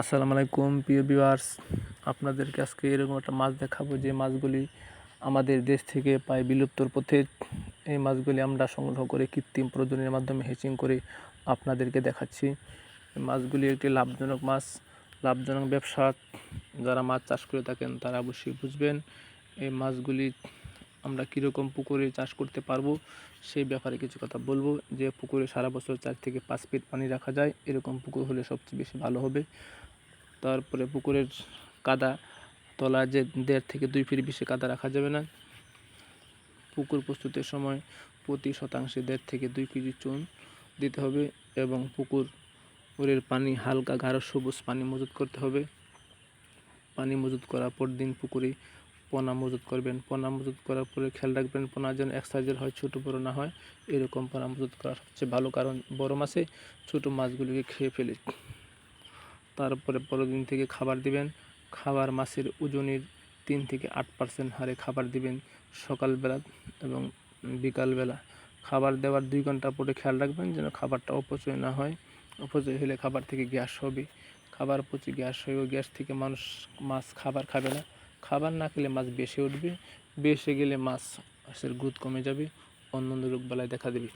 আসসালামু আলাইকুম, প্রিয় ভিউয়ার্স। আপনাদেরকে আজকে এরকম একটা মাছ দেখাবো, যে মাছগুলি আমাদের দেশ থেকে প্রায় বিলুপ্তর পথে। এই মাছগুলি আমরা সংগ্রহ করে কৃত্রিম প্রজননের মাধ্যমে হেচিং করে আপনাদেরকে দেখাচ্ছি। মাছগুলি একটি লাভজনক মাছ, লাভজনক ব্যবসা। যারা মাছ চাষ করে থাকেন, তারা অবশ্যই বুঝবেন এই মাছগুলি আমরা কীরকম পুকুরে চাষ করতে পারব, সেই ব্যাপারে কিছু কথা বলব। যে পুকুরে সারা বছর চার থেকে পাঁচ ফিট পানি রাখা যায়, এরকম পুকুর হলে সবচেয়ে বেশি ভালো হবে। তারপরে পুকুরের কাদা তলা যে দেড় থেকে দুই ফিট বেশি কাদা রাখা যাবে না। পুকুর প্রস্তুতের সময় প্রতি শতাংশে দেড় থেকে দুই কেজি চুন দিতে হবে এবং পুকুর পুকুরের পানি হালকা গাঢ় সবুজ পানি মজুত করতে হবে। পানি মজুত করার পর দিন পুকুরে পোনা মজুত করবেন। পোনা মজুত করার পরে খেয়াল রাখবেন, পোনা যেন এক সাইজের হয়, ছোটো বড়ো না হয়। এরকম পোনা মজুত করা সবচেয়ে ভালো কারণ। বড় মাছে ছোটো মাছগুলিকে খেয়ে ফেলে। তারপরে পরের দিন থেকে খাবার দিবেন। খাবার মাছের ওজনের তিন থেকে আট পার্সেন্ট হারে খাবার দিবেন সকালবেলা এবং বিকালবেলা। খাবার দেওয়ার দুই ঘণ্টা পরে খেয়াল রাখবেন যেন খাবারটা অপচয় না হয়। অপচয় হলে খাবার থেকে গ্যাস হবে। খাবার পচে গ্যাস হয় গ্যাস থেকে মানুষ মাছ খাবার খাবে না। খাবার না খেলে মাছ বেশি উঠবে। বেশি গেলে মাছ মাছের গ্রোথ কমে যাবে। অন্য অন্য রোগবালায় দেখা দেবে।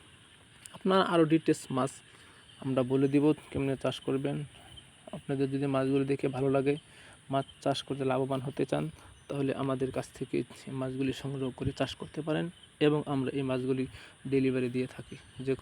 আপনার আরও ডিটেলস মাছ আমরা বলে দিব। কেমনে চাষ করবেন? আপনাদের যদি মাছগুলো দেখে ভালো লাগে, মাছ চাষ করতে লাভবান হতে চান, তাহলে আমাদের কাছ থেকে মাছগুলি সংগ্রহ করে চাষ করতে পারেন এবং আমরা এই মাছগুলি ডেলিভারি দিয়ে থাকি। যে